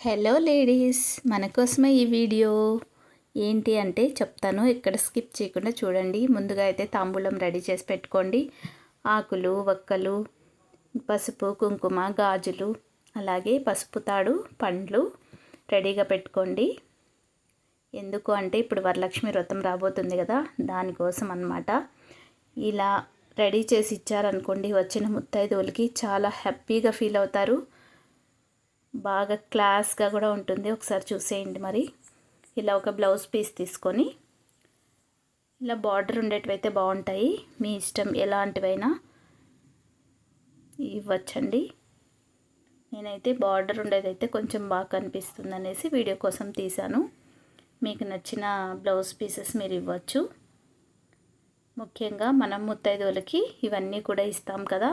Hello ladies మన కోసమే ఈ వీడియో. ఏంటి అంటే చెప్తాను. ఇక్కడ స్కిప్ చేయకుండా చూడండి. ముందుగా అయితే తాంబూలం రెడీ చేసి పెట్టుకోండి. ఆకులు వక్కలు పసుపు కుంకుమ గాజులు అలాగే పసుపు తాడు పండ్లు రెడీగా పెట్టుకోండి. ఎందుకు అంటే ఇప్పుడు వరలక్ష్మి వ్రతం రాబోతుంది కదా దానికోసం అన్నమాట. ఇలా రెడీ చేసి ఇచ్చారనుకోండి వచ్చిన ముత్తైదువులకి చాలా హ్యాపీగా ఫీల్ అవుతారు. బాగా క్లాస్గా కూడా ఉంటుంది. ఒకసారి చూసేయండి మరి. ఇలా ఒక బ్లౌజ్ పీస్ తీసుకొని ఇలా బార్డర్ ఉండేటివైతే బాగుంటాయి. మీ ఇష్టం ఎలాంటివైనా ఇవ్వచ్చండి. నేనైతే బార్డర్ ఉండేదైతే కొంచెం బాగా కనిపిస్తుంది అనేసి వీడియో కోసం తీశాను. మీకు నచ్చిన బ్లౌజ్ పీసెస్ మీరు ఇవ్వచ్చు. ముఖ్యంగా మనం ముత్తైదువులకి ఇవన్నీ కూడా ఇస్తాం కదా.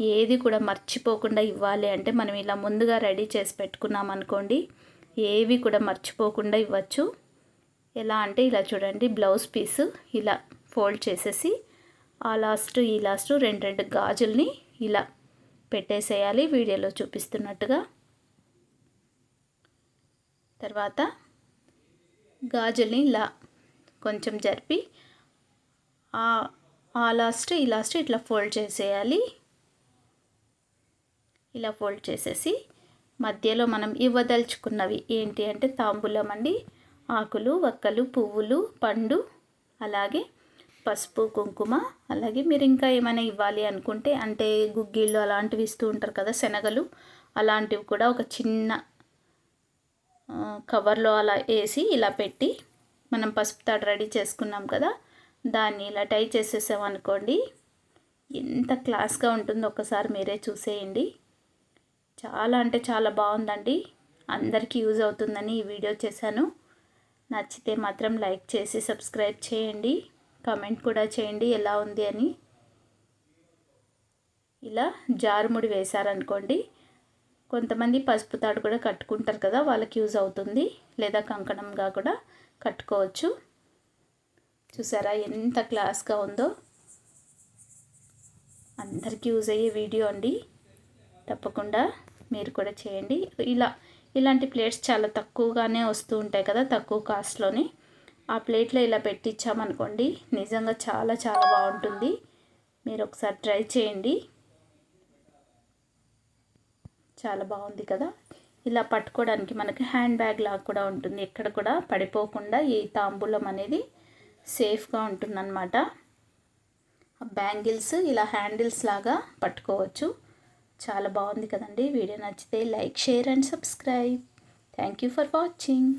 ఏది కూడా మర్చిపోకుండా ఇవ్వాలి అంటే మనం ఇలా ముందుగా రెడీ చేసి పెట్టుకున్నాం అనుకోండి ఏవి కూడా మర్చిపోకుండా ఇవ్వచ్చు. ఎలా అంటే ఇలా చూడండి బ్లౌజ్ పీసు ఇలా ఫోల్డ్ చేసేసి ఆ లాస్ట్ ఈ లాస్ట్ రెండు రెండు గాజుల్ని ఇలా పెట్టేసేయాలి. వీడియోలో చూపిస్తున్నట్టుగా. తర్వాత గాజుల్ని ఇలా కొంచెం జరిపి ఆ లాస్ట్ ఈ లాస్ట్ ఇట్లా ఫోల్డ్ చేసేయాలి. ఇలా ఫోల్డ్ చేసేసి మధ్యలో మనం ఇవ్వదలుచుకున్నవి ఏంటి అంటే తాంబూలం అండి ఆకులు వక్కలు పువ్వులు పండు అలాగే పసుపు కుంకుమ అలాగే మీరు ఇంకా ఏమైనా ఇవ్వాలి అనుకుంటే అంటే గుగ్గిళ్ళు అలాంటివి ఇస్తూ ఉంటారు కదా శనగలు అలాంటివి కూడా ఒక చిన్న కవర్లో అలా వేసి ఇలా పెట్టి మనం పసుపు తాడు రెడీ చేసుకున్నాం కదా దాన్ని ఇలా టై చేసేసామనుకోండి ఎంత క్లాస్గా ఉంటుందో ఒకసారి మీరే చూసేయండి. చాలా అంటే చాలా బాగుందండి. అందరికీ యూజ్ అవుతుందని ఈ వీడియో చేశాను. నచ్చితే మాత్రం లైక్ చేసి సబ్స్క్రైబ్ చేయండి. కామెంట్ కూడా చేయండి ఎలా ఉంది అని. ఇలా జారుముడి వేశారనుకోండి కొంతమంది పసుపు తాడు కూడా కట్టుకుంటారు కదా వాళ్ళకి యూజ్ అవుతుంది. లేదా కంకణంగా కూడా కట్టుకోవచ్చు. చూసారా ఎంత క్లాస్గా ఉందో? అందరికీ యూజ్ అయ్యే వీడియో అండి. తప్పకుండా మీరు కూడా చేయండి. ఇలా ఇలాంటి ప్లేట్స్ చాలా తక్కువగానే వస్తూ ఉంటాయి కదా తక్కువ కాస్ట్లోని. ఆ ప్లేట్లో ఇలా పెట్టించామనుకోండి నిజంగా చాలా చాలా బాగుంటుంది. మీరు ఒకసారి ట్రై చేయండి. చాలా బాగుంది కదా. ఇలా పట్టుకోవడానికి మనకి హ్యాండ్ బ్యాగ్ లాగా కూడా ఉంటుంది. ఎక్కడ కూడా పడిపోకుండా ఈ తాంబూలం అనేది సేఫ్గా ఉంటుందన్నమాట. బ్యాంగిల్స్ ఇలా హ్యాండిల్స్ లాగా పట్టుకోవచ్చు. చాలా బాగుంది కదండి. వీడియో నచ్చితే like share and subscribe. Thank you for watching.